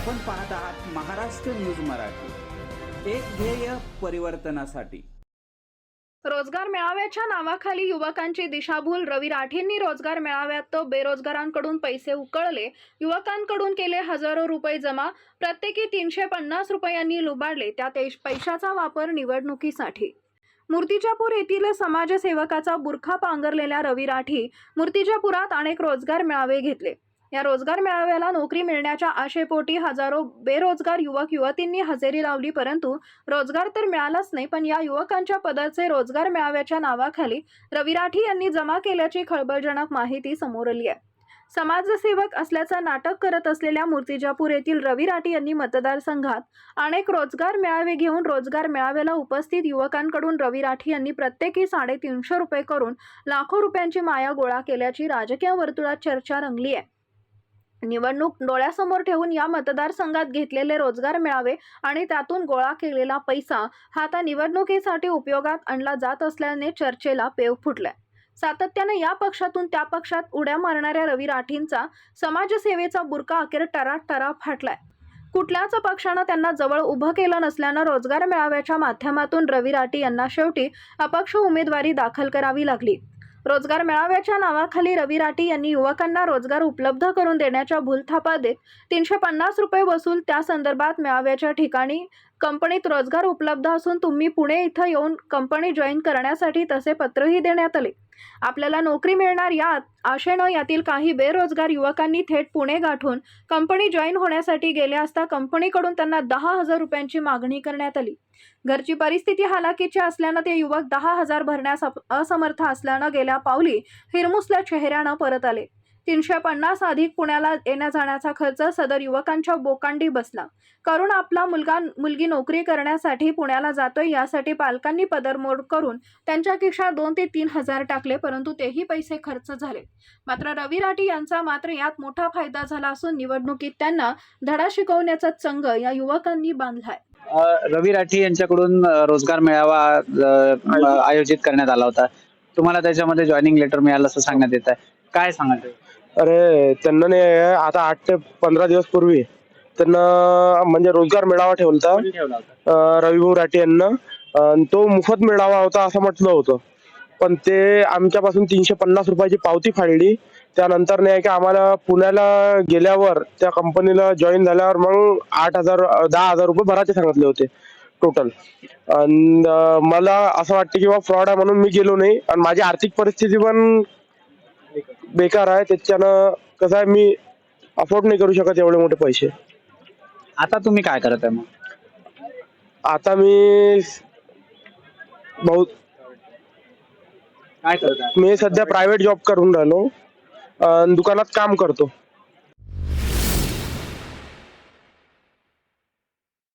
पाहत आहात महाराष्ट्र न्यूज मराठी. एक ध्येय परिवर्तनासाठी. रोजगार मेळाव्याच्या नावाखाली युवकांची दिशाभूल. रवी राठेंनी रोजगार मेळाव्यात तो बेरोजगारांकडून पैसे उकळले. युवकांकडून केले हजारो रुपये जमा. प्रत्येकी तीनशे पन्नास रुपयांनी लुबाडले. त्या पैशाचा वापर निवडणुकीसाठी. मूर्तिजापूर येथील समाजसेवकाचा बुरखा पांघरलेल्या रवी राठी मूर्तिजापुरात अनेक रोजगार मेळावे घेतले. या रोजगार मेळाव्याला नोकरी मिळण्याच्या आशेपोटी हजारो बेरोजगार युवक युवतींनी हजेरी लावली परंतु रोजगार तर मिळालाच नाही पण या युवकांच्या पदाचे रोजगार मेळाव्याच्या नावाखाली रवी राठी यांनी जमा केल्याची खळबळजनक माहिती समोर आली आहे. समाजसेवक असल्याचं नाटक करत असलेल्या मूर्तिजापूर येथील रवी राठी यांनी मतदारसंघात अनेक रोजगार मेळावे घेऊन रोजगार मेळाव्याला उपस्थित युवकांकडून रवी राठी यांनी प्रत्येकी साडेतीनशे रुपये करून लाखो रुपयांची माया गोळा केल्याची राजकीय वर्तुळात चर्चा रंगली आहे. निवडणूक डोळ्यासमोर ठेवून या मतदारसंघात घेतलेले रोजगार मिळावे आणि त्यातून गोळा केलेला पैसा हा आता निवडणुकीसाठी उपयोगात आणला जात असल्याने चर्चेला पेव फुटलाय. सातत्याने या पक्षातून त्या पक्षात उड्या मारणाऱ्या रवी राठींचा समाजसेवेचा बुरका अखेर टराट टरा फाटलाय. कुठल्याच पक्षानं त्यांना जवळ उभं केलं नसल्यानं रोजगार मेळाव्याच्या माध्यमातून रवी राठी यांना शेवटी अपक्ष उमेदवारी दाखल करावी लागली. रोजगार मेळाव्याच्या नावाखाली रवी राठी यांनी युवकांना रोजगार उपलब्ध करून देण्याच्या भूलथापा देत तीनशे पन्नास रुपये वसूल त्या संदर्भात मेळाव्याच्या ठिकाणी कंपनीत रोजगार उपलब्ध असून तुम्ही पुणे इथं येऊन कंपनी जॉईन करण्यासाठी तसे पत्रही देण्यात आले. आपल्याला नोकरी मिळणार यात आशेनं यातील काही बेरोजगार युवकांनी थेट पुणे गाठून कंपनी जॉईन होण्यासाठी गेले असता कंपनीकडून त्यांना दहा हजार रुपयांची मागणी करण्यात आली. घरची परिस्थिती हालाकीची असल्यानं ते युवक दहा हजार भरण्यास असमर्थ असल्यानं गेल्या पावली हिरमुसल्या चेहऱ्यानं परत आले. तीनशे पन्नास अधिक पुण्याला येण्या जाण्याचा खर्च सदर युवकांच्या बोकांडी बसला. करून आपला मुलगा मुलगी नोकरी करण्यासाठी पुण्याला जातोय यासाठी पालकांनी पदरमोड करून त्यांच्या खिशात दोन ते तीन हजार टाकले परंतु तेही पैसे खर्च झाले. मात्र रवी राठी यांचा मात्र यात मोठा फायदा झाला असून निवडणुकीत त्यांना धडा शिकवण्याचा चंग या युवकांनी बांधलाय. रवी राठी यांच्याकडून रोजगार मेळावा आयोजित करण्यात आला होता. तुम्हाला त्याच्यामध्ये जॉईनिंग लेटर मिळालं असं सांगण्यात येत आहे काय सांगत अरे त्यांना ने आता आठ ते पंधरा दिवस पूर्वी त्यांना म्हणजे रोजगार मेळावा ठेवला होता? होता रविभाऊ राठी यांना. अन तो मोफत मेळावा होता असं म्हटलं होतं. पण ते आमच्यापासून तीनशे पन्नास रुपयाची पावती फाडली. त्यानंतर नाही का आम्हाला पुण्याला गेल्यावर त्या कंपनीला जॉईन झाल्यावर मग आठ हजार दहा हजार रुपये भरायचे सांगितले होते टोटल. मला असं वाटतं की बा फ्रॉड आहे म्हणून मी गेलो नाही. आणि माझी आर्थिक परिस्थिती पण बेकार आहे त्याच्यानं कसं आहे मी अफोर्ड नाही करू शकत एवढे मोठे पैसे. आता तुम्ही काय करत आहे मग? आता मी बहुत काय करत आहे? मी सध्या प्रायव्हेट जॉब करून राहिलो. अन् दुकानात काम करतो.